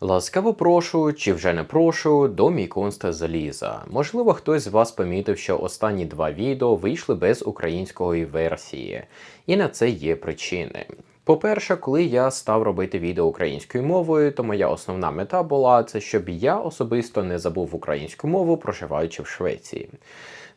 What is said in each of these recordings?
Ласкаво прошу, чи вже не прошу, до мій конста заліза. Можливо, хтось з вас помітив, що останні два відео вийшли без української версії, і на це є причини. По-перше, коли я став робити відео українською мовою, то моя основна мета була це, щоб я особисто не забув українську мову, проживаючи в Швеції.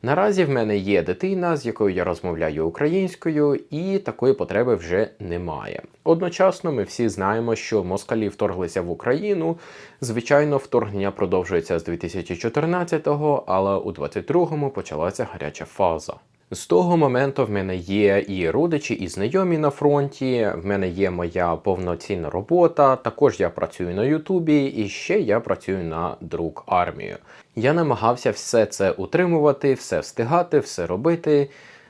Наразі в мене є дитина, з якою я розмовляю українською, і такої потреби вже немає. Одночасно, ми всі знаємо, що москалі вторглися в Україну. Звичайно, вторгнення продовжується з 2014-го, але у 22-му почалася гаряча фаза. З того моменту в мене є і родичі, і знайомі на фронті. В мене є моя повноцінна робота. Також я працюю на Ютубі, і ще я працюю на друк армію. Я намагався все це утримувати, все встигати, все робити.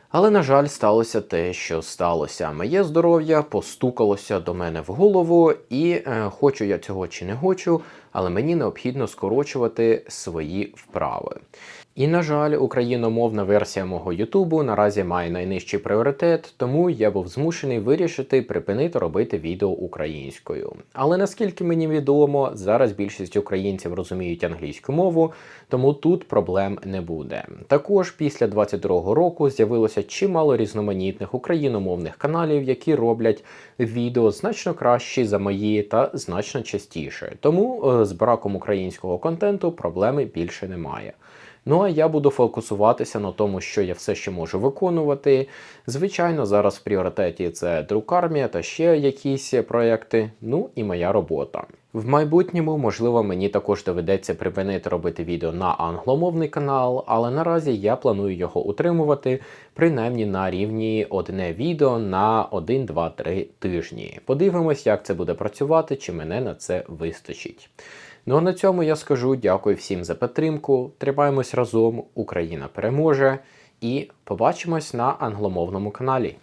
Але, на жаль, сталося те, що сталося. Моє здоров'я постукалося до мене в голову, і е, хочу я цього чи не хочу, але мені необхідно скорочувати свої вправи. І, на жаль, україномовна версія мого Ютубу наразі має найнижчий пріоритет, тому я був змушений вирішити припинити робити відео українською. Але наскільки мені відомо, зараз більшість українців розуміють англійську мову, тому тут проблем не буде. Також після 22-го року з'явилося чимало різноманітних україномовних каналів, які роблять відео значно кращі за мої та значно частіше. Тому е, з браком українського контенту проблеми більше немає. Ну а я буду фокусуватися на тому, що я все ще можу виконувати. Звичайно, зараз в пріоритеті це друкармія та ще якісь проекти. Ну і моя робота. В майбутньому, можливо, мені також доведеться припинити робити відео на англомовний канал, але наразі я планую його утримувати принаймні на рівні одне відео на 1, 2, 3 тижні. Подивимось, як це буде працювати, чи мене на це вистачить. Ну а на цьому я скажу дякую всім за підтримку. Тримаємось разом, Україна переможе і побачимось на англомовному каналі.